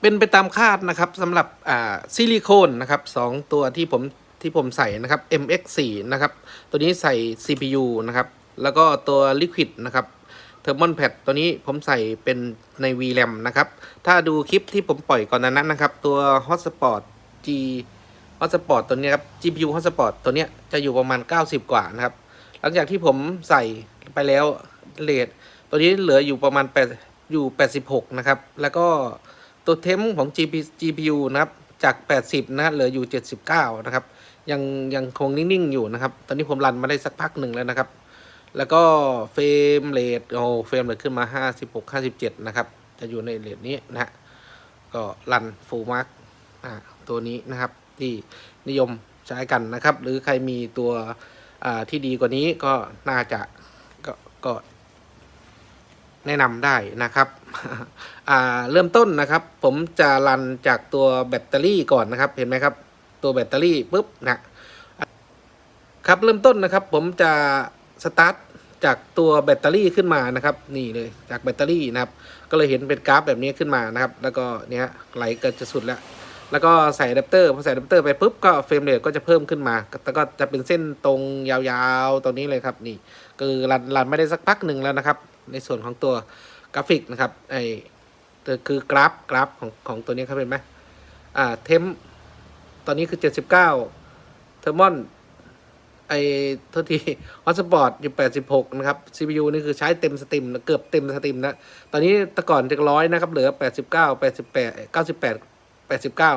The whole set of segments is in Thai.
เป็นไปตามคาดนะครับสำหรับอ่าซิลิโคนนะครับสองตัวที่ผมที่ผมใส่นะครับ MX4 นะครับ ตัวนี้ใส่ CPU นะครับ แล้วก็ตัว Liquid นะครับ Thermal Pad ตัวนี้ผมใส่เป็นใน VRAM นะครับ ถ้าดูคลิปที่ผมปล่อยก่อนหนานั้นนะครับ ตัว Hotspot G Hotspot ตัวนี้ครับ GPU Hotspot ตัวนี้จะอยู่ประมาณ 90 กว่านะครับ หลังจากที่ผมใส่ไปแล้วเลทตัวนี้เหลืออยู่ประมาณ8อยู่ 86 นะครับ แล้วก็ ตัวเทมของ GP GPU นะครับ จาก 80 นะเหลืออยู่ 79 นะครับ ยังยังคงนิ่ง ๆ อยู่นะครับ ตอนนี้ผมรันมาได้สักพักหนึ่งแล้วนะครับ แล้วก็เฟรมเรทโอ้เฟรมเรทขึ้นมา 56 57 นะครับ จะอยู่ในเรทนี้นะฮะก็รันฟูลมาร์กอ่าตัวนี้นะครับที่นิยมใช้กันนะครับ หรือใครมีตัวอ่าที่ดีกว่านี้ก็น่าจะก็ก็ แนะนำได้นะครับเริ่มต้นนะครับ ผมจะรันจากตัวแบตเตอรี่ก่อนนะครับ เห็นไหมครับ ตัวแบตเตอรี่ปุ๊บนะครับเริ่มต้นนะครับ ผมจะสตาร์ทจากตัวแบตเตอรี่ขึ้นมานะครับ นี่เลยจากแบตเตอรี่นะครับ ก็เลยเห็นเป็นกราฟแบบนี้ขึ้นมานะครับ แล้วก็เนี้ยไหลเกินจะสุดแล้วแล้วก็ใส่อะแดปเตอร์พอใส่อะแดปเตอร์ไปปุ๊บก็เฟรมเรทก็จะเพิ่มขึ้นมาแต่ก็จะเป็นเส้นตรงยาวๆตรงนี้เลยครับ นี่คือรันรันไม่ได้สักพักหนึ่งแล้วนะครับ ในส่วนของตัวกราฟิกนะครับไอตัวคือกราฟกราฟของของตัวนี้ครับเห็นไหมอ่าเทมตอนนี้คือเจ็ดสิบเก้าเทอร์มอนไอโทษทีฮอตสปอร์ตอยู่แปดสิบหกนะครับ CPU นี่คือใช้เต็มสตรีมเกือบเต็มสตรีมนะ ตอนนี้แต่ก่อนจะร้อยนะครับ เหลือแปดสิบเก้าแปดสิบแปดเก้าสิบแปดแปดสิบเก้า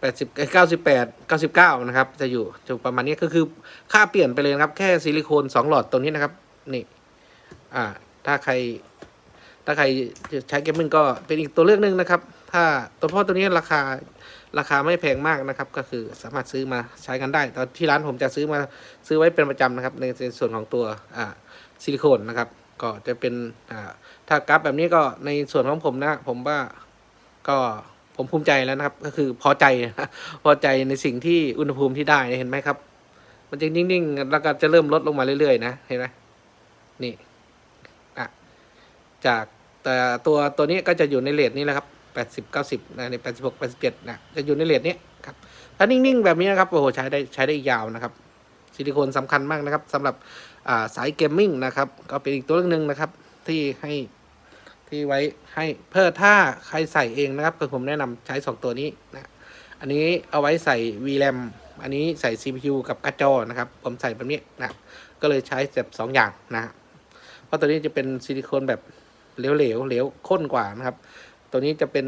แปดสิบเก้าสิบแปดเก้าสิบเก้านะครับ จะอยู่จะประมาณนี้ก็คือค่าเปลี่ยนไปเลยครับ แค่ซิลิโคนสองหลอดตรงนี้นะครับ นี่ อ่า ถ้าใคร ถ้าใครใช้เกมมิ่งก็เป็นอีกตัวเลือกหนึ่งนะครับ ถ้าตัวพ่อตัวนี้ราคาราคาไม่แพงมากนะครับ ก็คือสามารถซื้อมาใช้กันได้ ตอนที่ร้านผมจะซื้อมาซื้อไว้เป็นประจำนะครับ ในส่วนของตัวอ่าซิลิโคนนะครับ ก็จะเป็นอ่าถ้ากราฟแบบนี้ก็ในส่วนของผมนะ ผมว่าก็ผมภูมิใจแล้วนะครับ ก็คือพอใจพอใจในสิ่งที่อุณหภูมิที่ได้เห็นไหมครับ มันจะนิ่งๆแล้วก็จะเริ่มลดลงมาเรื่อยๆ นะเห็นไหมนี่ จากแต่ตัวตัวนี้ก็จะอยู่ในเลทนี้แหละครับแปดสิบเก้าสิบนะในแปดสิบหกแปดสิบเจ็ดนะจะอยู่ในเลทนี้ครับถ้านิ่งๆแบบนี้นะครับโอ้โหใช้ได้ใช้ได้ยาวนะครับซิลิโคนสำคัญมากนะครับสำหรับาสายเกมมิ่งนะครับ ก็เป็นอีกตัวเลือกหนึ่งนะครับ ที่ให้ที่ไว้ให้เพื่อถ้าใครใส่เองนะครับก็ผมแนะนำใช้สองตัวนี้นะอันนี้เอาไว้ใส่ VRAM อันนี้ใส่ CPU กับการ์ดจอนะครับ ผมใส่แบบนี้นะก็เลยใช้แบบสองอย่างนะฮะเพราะตัวนี้จะเป็นซิลิโคนแบบ เหลวๆเหลวข้นกว่านะครับ ตัวนี้จะเป็น